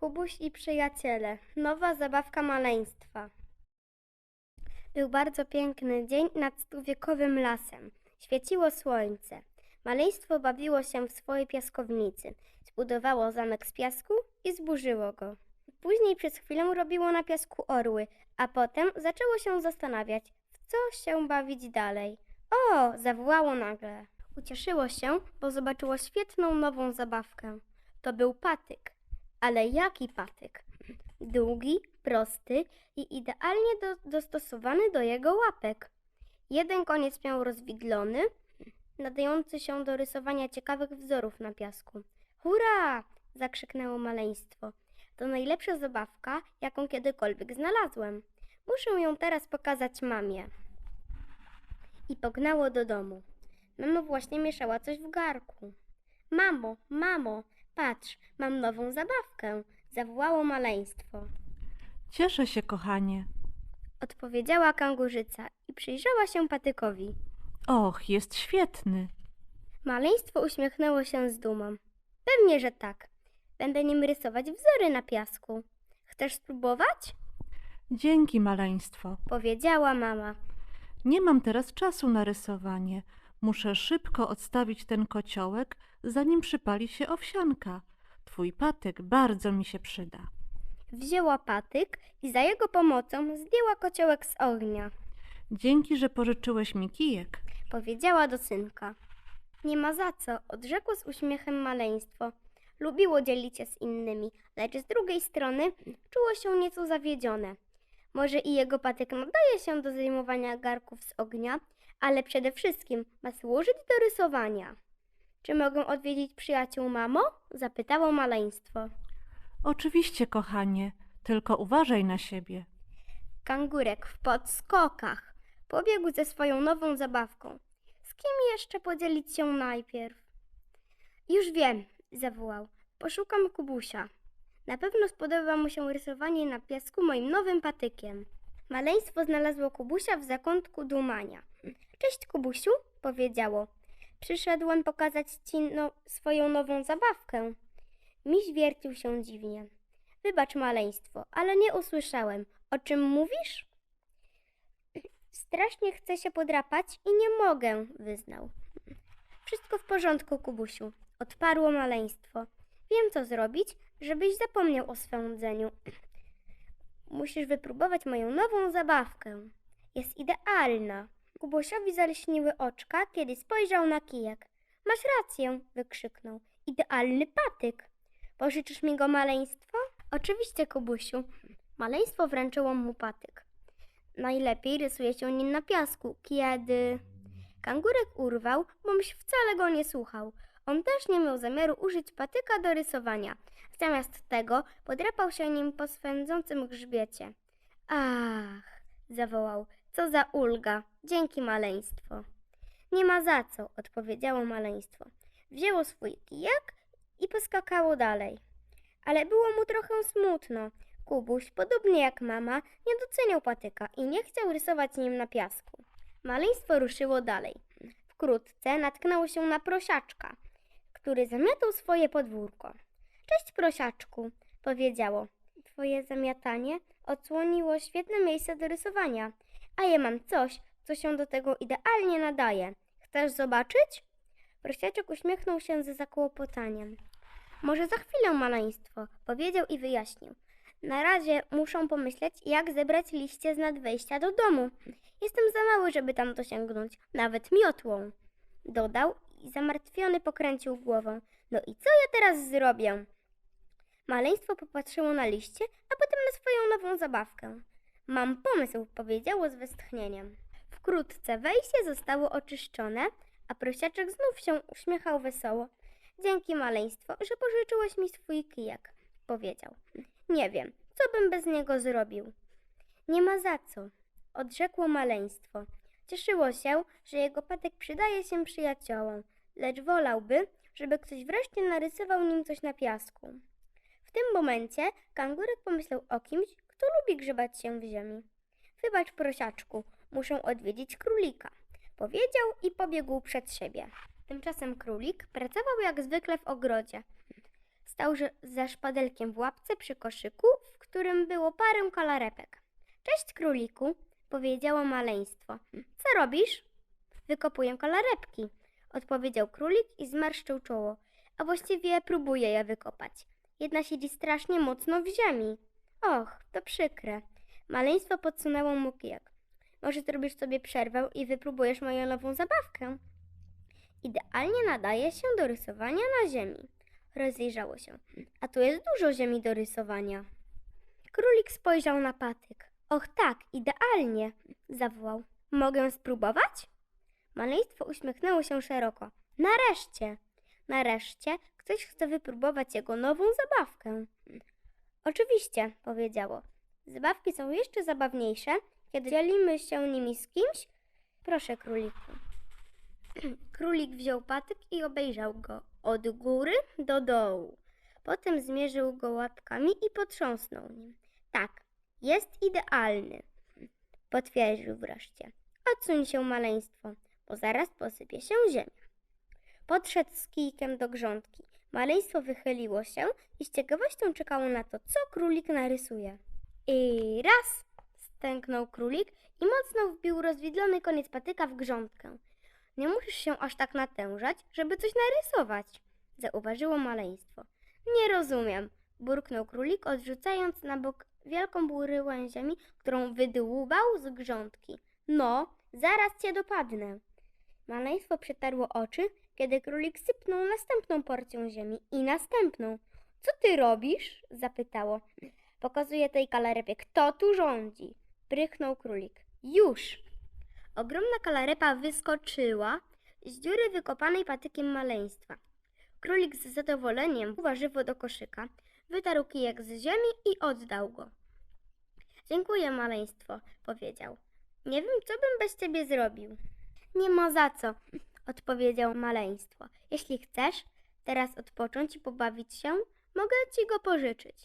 Kubuś i przyjaciele. Nowa zabawka maleństwa. Był bardzo piękny dzień nad stuwiekowym lasem. Świeciło słońce. Maleństwo bawiło się w swojej piaskownicy. Zbudowało zamek z piasku i zburzyło go. Później przez chwilę robiło na piasku orły, a potem zaczęło się zastanawiać, w co się bawić dalej. O! zawołało nagle. Ucieszyło się, bo zobaczyło świetną nową zabawkę. To był patyk. Ale jaki patyk? Długi, prosty i idealnie do, dostosowany do jego łapek. Jeden koniec miał rozwidlony, nadający się do rysowania ciekawych wzorów na piasku. Hurra! zakrzyknęło maleństwo. To najlepsza zabawka, jaką kiedykolwiek znalazłem. Muszę ją teraz pokazać mamie. I pognało do domu. Mama właśnie mieszała coś w garku. Mamo, mamo, patrz, mam nową zabawkę, zawołało maleństwo. Cieszę się, kochanie. Odpowiedziała kangurzyca i przyjrzała się patykowi. Och, jest świetny. Maleństwo uśmiechnęło się z dumą. Pewnie, że tak. Będę nim rysować wzory na piasku. Chcesz spróbować? Dzięki, maleństwo. Powiedziała mama. Nie mam teraz czasu na rysowanie. Muszę szybko odstawić ten kociołek, zanim przypali się owsianka. Twój patyk bardzo mi się przyda. Wzięła patyk i za jego pomocą zdjęła kociołek z ognia. Dzięki, że pożyczyłeś mi kijek. Powiedziała do synka. Nie ma za co, odrzekło z uśmiechem maleństwo. Lubiło dzielić się z innymi, lecz z drugiej strony czuło się nieco zawiedzione. Może i jego patyk nadaje się do zajmowania garków z ognia, ale przede wszystkim ma służyć do rysowania. Czy mogę odwiedzić przyjaciół, mamo? zapytało maleństwo. Oczywiście, kochanie, tylko uważaj na siebie. Kangurek w podskokach pobiegł ze swoją nową zabawką. Z kim jeszcze podzielić się najpierw? Już wiem, zawołał. Poszukam Kubusia. Na pewno spodoba mu się rysowanie na piasku moim nowym patykiem. Maleństwo znalazło Kubusia w zakątku dumania. Cześć, Kubusiu, powiedziało. Przyszedłem pokazać ci no, swoją nową zabawkę. Miś wiercił się dziwnie. Wybacz, maleństwo, ale nie usłyszałem. O czym mówisz? Strasznie chcę się podrapać i nie mogę, wyznał. Wszystko w porządku, Kubusiu, odparło maleństwo. Wiem, co zrobić, żebyś zapomniał o swędzeniu. Musisz wypróbować moją nową zabawkę. Jest idealna. Kubusiowi zaleśniły oczka, kiedy spojrzał na kijek. Masz rację, wykrzyknął. Idealny patyk. Pożyczysz mi go, maleństwo? Oczywiście, Kubusiu. Maleństwo wręczyło mu patyk. Najlepiej rysuje się nim na piasku, kiedy... Kangurek urwał, bo myś wcale go nie słuchał. On też nie miał zamiaru użyć patyka do rysowania. Zamiast tego podrapał się nim po swędzącym grzbiecie. Ach, zawołał, co za ulga. Dzięki, maleństwo. Nie ma za co, odpowiedziało maleństwo. Wzięło swój kijek i poskakało dalej. Ale było mu trochę smutno. Kubuś, podobnie jak mama, nie doceniał patyka i nie chciał rysować nim na piasku. Maleństwo ruszyło dalej. Wkrótce natknęło się na prosiaczka, który zamiatał swoje podwórko. Cześć, prosiaczku, powiedziało. Twoje zamiatanie odsłoniło świetne miejsce do rysowania, a ja mam coś, co się do tego idealnie nadaje. Chcesz zobaczyć? Prosiaczek uśmiechnął się ze zakłopotaniem. Może za chwilę, maleństwo, powiedział i wyjaśnił. Na razie muszą pomyśleć, jak zebrać liście z nadwejścia do domu. Jestem za mały, żeby tam dosięgnąć, nawet miotłą. Dodał i zamartwiony pokręcił głową. No i co ja teraz zrobię? Maleństwo popatrzyło na liście, a potem na swoją nową zabawkę. Mam pomysł, powiedziało z westchnieniem. Wkrótce wejście zostało oczyszczone, a prosiaczek znów się uśmiechał wesoło. Dzięki maleństwo, że pożyczyłeś mi swój kijek, powiedział. Nie wiem, co bym bez niego zrobił. Nie ma za co, odrzekło maleństwo. Cieszyło się, że jego patek przydaje się przyjaciołom, lecz wolałby, żeby ktoś wreszcie narysował nim coś na piasku. W tym momencie kangurek pomyślał o kimś, kto lubi grzebać się w ziemi. Wybacz, prosiaczku, muszę odwiedzić królika, powiedział i pobiegł przed siebie. Tymczasem królik pracował jak zwykle w ogrodzie. Stał ze szpadelkiem w łapce przy koszyku, w którym było parę kalarepek. Cześć króliku, powiedziało maleństwo. Co robisz? Wykopuję kalarepki, odpowiedział królik i zmarszczył czoło. A właściwie próbuję je wykopać. Jedna siedzi strasznie mocno w ziemi. Och, to przykre. Maleństwo podsunęło mu kijek. Może zrobisz sobie przerwę i wypróbujesz moją nową zabawkę? Idealnie nadaje się do rysowania na ziemi. Rozejrzało się. A tu jest dużo ziemi do rysowania. Królik spojrzał na patyk. Och tak, idealnie, zawołał. Mogę spróbować? Maleństwo uśmiechnęło się szeroko. Nareszcie! Nareszcie ktoś chce wypróbować jego nową zabawkę. Oczywiście, powiedziało. Zabawki są jeszcze zabawniejsze, kiedy dzielimy się nimi z kimś. Proszę, króliku. Królik wziął patyk i obejrzał go od góry do dołu. Potem zmierzył go łapkami i potrząsnął nim. Tak, jest idealny, potwierdził wreszcie. Odsuń się, maleństwo, bo zaraz posypie się ziemia. Podszedł z kijkiem do grządki. Maleństwo wychyliło się i z ciekawością czekało na to, co królik narysuje. I raz stęknął królik i mocno wbił rozwidlony koniec patyka w grządkę. Nie musisz się aż tak natężać, żeby coś narysować, zauważyło maleństwo. Nie rozumiem, burknął królik, odrzucając na bok wielką buryłę ziemi, którą wydłubał z grządki. No, zaraz cię dopadnę. Maleństwo przetarło oczy, kiedy królik sypnął następną porcją ziemi i następną. Co ty robisz? zapytało. Pokazuje tej kalarepie, kto tu rządzi. Prychnął królik. Już! Ogromna kalarepa wyskoczyła z dziury wykopanej patykiem maleństwa. Królik z zadowoleniem warzywo do koszyka, wytarł kijek z ziemi i oddał go. Dziękuję, maleństwo, powiedział. Nie wiem, co bym bez ciebie zrobił. Nie ma za co, odpowiedział maleństwo. Jeśli chcesz teraz odpocząć i pobawić się, mogę ci go pożyczyć.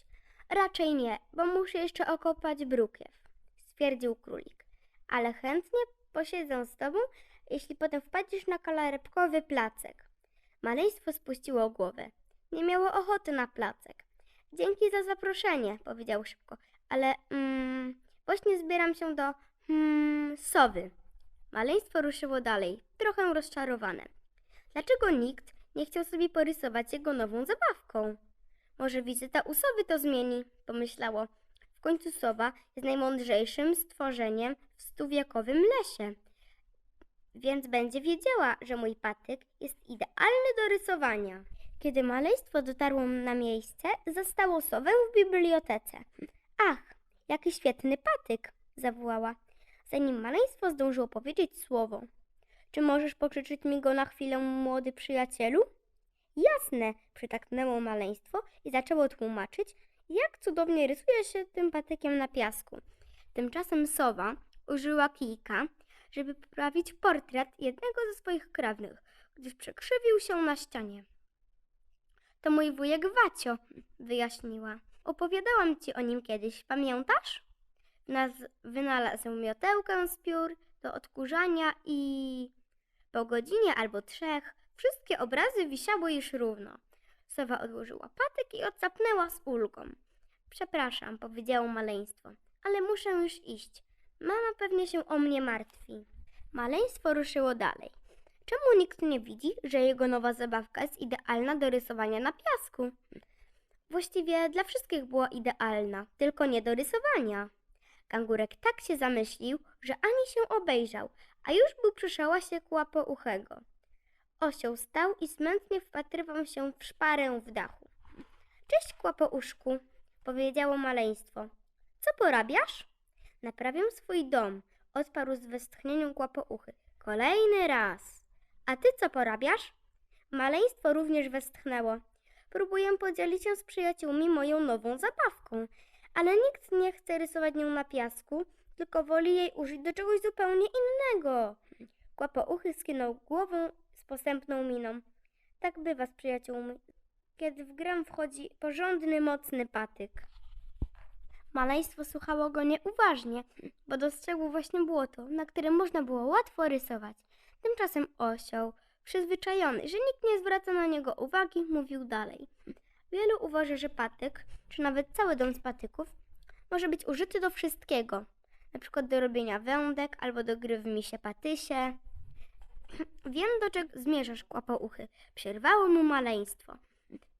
Raczej nie, bo muszę jeszcze okopać brukiew, stwierdził królik. Ale chętnie posiedzę z tobą, jeśli potem wpadniesz na kalarepkowy placek. Maleństwo spuściło głowę. Nie miało ochoty na placek. Dzięki za zaproszenie, powiedział szybko, ale mm, właśnie zbieram się do mm, sowy. Maleństwo ruszyło dalej, trochę rozczarowane. Dlaczego nikt nie chciał sobie porysować jego nową zabawką? Może wizyta u sowy to zmieni, pomyślało. W końcu sowa jest najmądrzejszym stworzeniem w stuwiekowym lesie. Więc będzie wiedziała, że mój patyk jest idealny do rysowania. Kiedy maleństwo dotarło na miejsce, zastało sowę w bibliotece. Ach, jaki świetny patyk! zawołała, zanim maleństwo zdążyło powiedzieć słowo. Czy możesz pożyczyć mi go na chwilę, młody przyjacielu? Jasne, przytaknęło maleństwo i zaczęło tłumaczyć, jak cudownie rysuje się tym patykiem na piasku. Tymczasem sowa użyła kijka, żeby poprawić portret jednego ze swoich krewnych, gdyż przekrzywił się na ścianie. To mój wujek Wacio, wyjaśniła. Opowiadałam ci o nim kiedyś, pamiętasz? Naz- wynalazł miotełkę z piór do odkurzania i... Po godzinie albo trzech wszystkie obrazy wisiały już równo. Sowa odłożyła patyk i odsapnęła z ulgą. Przepraszam, powiedziało maleństwo, ale muszę już iść. Mama pewnie się o mnie martwi. Maleństwo ruszyło dalej. Czemu nikt nie widzi, że jego nowa zabawka jest idealna do rysowania na piasku? Właściwie dla wszystkich była idealna, tylko nie do rysowania. Kangurek tak się zamyślił, że ani się obejrzał, a już był przy szałasie kłapouchego. Osioł stał i smętnie wpatrywał się w szparę w dachu. Cześć, kłapouszku, powiedziało maleństwo. Co porabiasz? Naprawiam swój dom, odparł z westchnieniem kłapouchy. Kolejny raz. A ty co porabiasz? Maleństwo również westchnęło. Próbuję podzielić się z przyjaciółmi moją nową zabawką, ale nikt nie chce rysować nią na piasku, tylko woli jej użyć do czegoś zupełnie innego. Kłapouchy skinął głową z posępną miną. Tak bywa z przyjaciółmi, kiedy w grę wchodzi porządny, mocny patyk. Maleństwo słuchało go nieuważnie, bo dostrzegło właśnie błoto, na którym można było łatwo rysować. Tymczasem osioł, przyzwyczajony, że nikt nie zwraca na niego uwagi, mówił dalej. Wielu uważa, że patyk, czy nawet cały dom z patyków, może być użyty do wszystkiego. Na przykład do robienia wędek albo do gry w misie patysie. Wiem, do czego zmierzasz, kłapouchy. Przerwało mu maleństwo.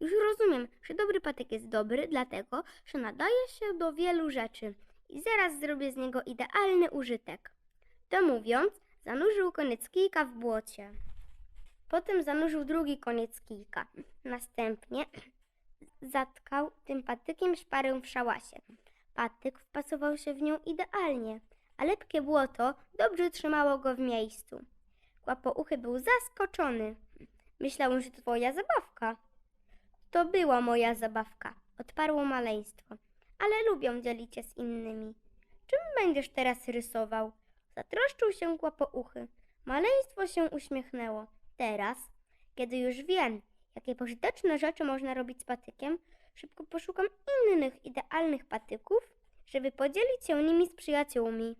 Już rozumiem, że dobry patyk jest dobry, dlatego, że nadaje się do wielu rzeczy i zaraz zrobię z niego idealny użytek. To mówiąc, zanurzył koniec kijka w błocie. Potem zanurzył drugi koniec kijka. Następnie zatkał tym patykiem szparę w szałasie. Patyk wpasował się w nią idealnie, a lepkie błoto dobrze trzymało go w miejscu. Kłapouchy był zaskoczony. Myślałem, że to twoja zabawka. To była moja zabawka, odparło maleństwo, ale lubią dzielić się z innymi. Czym będziesz teraz rysował? Zatroszczył się kłapouchy. Maleństwo się uśmiechnęło. Teraz, kiedy już wiem, jakie pożyteczne rzeczy można robić z patykiem, szybko poszukam innych idealnych patyków, żeby podzielić się nimi z przyjaciółmi.